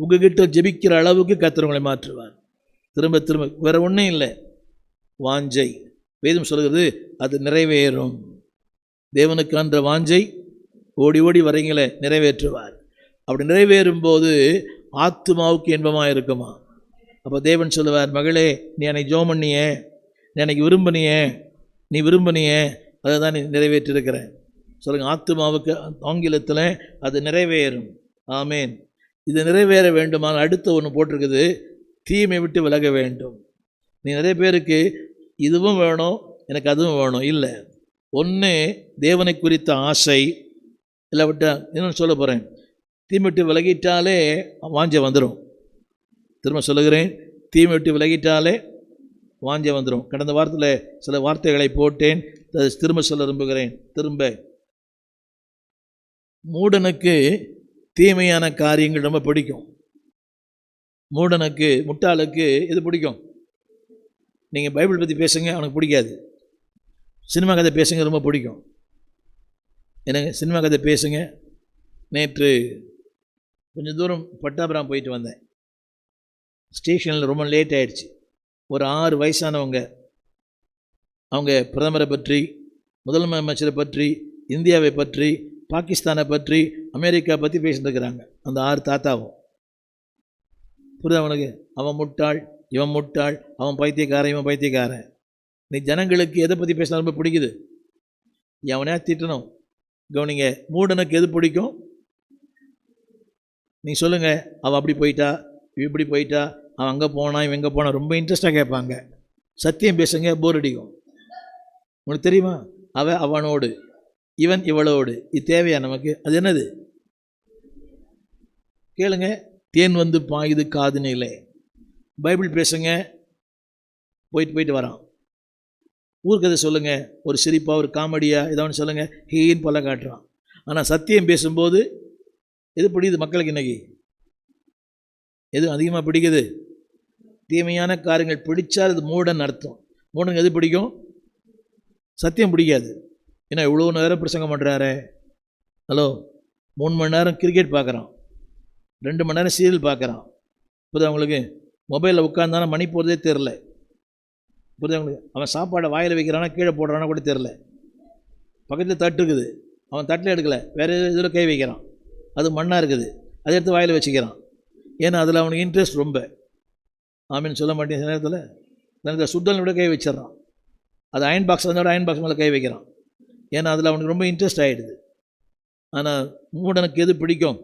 உங்ககிட்ட ஜெபிக்கிற அளவுக்கு கத்திரவங்களை மாற்றுவார். திரும்ப திரும்ப வேற ஒன்றும் இல்லை. வாஞ்சை. வேதம் சொல்கிறது அது நிறைவேறும். தேவனுக்கு அந்த வாஞ்சை ஓடி ஓடி வரீங்களே நிறைவேற்றுவார். அப்படி நிறைவேறும் போது ஆத்துமாவுக்கு இன்பமாக இருக்குமா? அப்போ தேவன் சொல்லுவார் மகளே நீ அன்னைக்கு ஜோம் பண்ணியே நீ அன்னைக்கு விரும்பினியே நீ விரும்பினியே அதை தான் நீ நிறைவேற்றிருக்கிறேன் சொல்லுங்கள் ஆத்துமாவுக்கு ஆங்கிலத்தில் அது நிறைவேறும். ஆமேன். இது நிறைவேற வேண்டுமானால் அடுத்த ஒன்று போட்டிருக்குது. தீமை விட்டு விலக வேண்டும். நீ நிறைய பேருக்கு இதுவும் வேணும் எனக்கு அதுவும் வேணும். இல்லை. ஒன்று தேவனை குறித்த ஆசை. இல்லை விட்டா இன்னொன்று சொல்ல போகிறேன் தீமை விட்டு விலகிட்டாலே வாஞ்ச வந்துடும் திரும்ப சொல்லுகிறேன். தீமை விட்டு விலகிட்டாலே வாஞ்ச வந்துடும் கடந்த வாரத்தில் சில வார்த்தைகளை போட்டேன். திரும்ப சொல்ல விரும்புகிறேன். திரும்ப. மூடனுக்கு தீமையான காரியங்கள் ரொம்ப பிடிக்கும். மூடனுக்கு முட்டாளுக்கு இது பிடிக்கும்? நீங்கள் பைபிள் பற்றி பேசுங்க அவனுக்கு பிடிக்காது. சினிமா கதை பேசுங்க ரொம்ப பிடிக்கும். எனக்கு சினிமா கதை பேசுங்க. நேற்று கொஞ்சம் தூரம் பட்டாபுரம் போயிட்டு வந்தேன். ஸ்டேஷனில் ரொம்ப லேட் ஆகிடுச்சு ஒரு ஆறு வயசானவங்க அவங்க பிரதமரை பற்றி முதலமைச்சரை பற்றி இந்தியாவை பற்றி பாகிஸ்தானை பற்றி அமெரிக்கா பற்றி பேசிட்டுருக்கிறாங்க. அந்த ஆறு தாத்தாவும். புரியுது அவனுக்கு அவன் முட்டாள் இவன் முட்டாள் அவன் பைத்தியக்காரன் இவன் பைத்தியக்காரன். நீ ஜனங்களுக்கு எதை பற்றி பேசினா ரொம்ப பிடிக்குது. எவனையா திட்டணும்? கவனிங்க மூடனுக்கு எது பிடிக்கும்? நீ சொல்லுங்கள் அவள் அப்படி போயிட்டா இவ இப்படி போயிட்டா அவன் அங்கே போனான் இவன் எங்கே போனான் ரொம்ப இன்ட்ரெஸ்ட்டாக கேட்பாங்க. சத்தியம் பேசுங்க போர் அடிக்கும். உனக்கு தெரியுமா? அவ அவனோடு. இவன் இவளோடு. இது தேவையா நமக்கு? அது என்னது? கேளுங்க. தேன் வந்து பாயுது காதுனிலே பைபிள் பேசுங்க. போயிட்டு போயிட்டு வரான். ஊர்க்கதை சொல்லுங்க? ஒரு சிரிப்பாக ஒரு காமெடியாக ஏதோ ஒன்று சொல்லுங்க. ஹீன்னு போல காட்டுறான். ஆனால் சத்தியம் பேசும்போது எது பிடிக்குது மக்களுக்கு இன்னைக்கு? எது அதிகமாக பிடிக்குது? தீமையான காரியங்கள் பிடிச்சால் அது மூடன் அர்த்தம். மூடன் எது பிடிக்கும்? சத்தியம் பிடிக்காது. ஏன்னா இவ்வளோ நேரம் பிரசங்கம் பண்ணுறாரு ஹலோ மூணு மணி நேரம் கிரிக்கெட் பார்க்குறான். ரெண்டு மணி நேரம் சீரியல் பார்க்குறான். புரியுது அவங்களுக்கு மொபைலில் உட்காந்தானா மணி போகிறதே தெரில புரியுது அவங்களுக்கு அவன் சாப்பாடை வாயில் வைக்கிறானா கீழே போடுறானா கூட தெரில பக்கத்தில் தட்டு இருக்குது. அவன் தட்டில் எடுக்கலை. வேறு இதில் கை வைக்கிறான். அது மண்ணாக இருக்குது. அதை எடுத்து வாயில் வச்சுக்கிறான். ஏன்னா அதில் அவனுக்கு இன்ட்ரெஸ்ட் ரொம்ப. ஆமின்னு சொல்ல மாட்டேன் சில நேரத்தில். நேரத்தில் சுத்தல் விட கை வச்சிட்றான். அது அயன் பாக்ஸ் வந்தோட அயன் பாக்ஸ் மேலே கை வைக்கிறான். ஏன்னா அதில் அவனுக்கு ரொம்ப இன்ட்ரெஸ்ட் ஆகிடுது ஆனால் மூடனுக்கு எது பிடிக்கும்?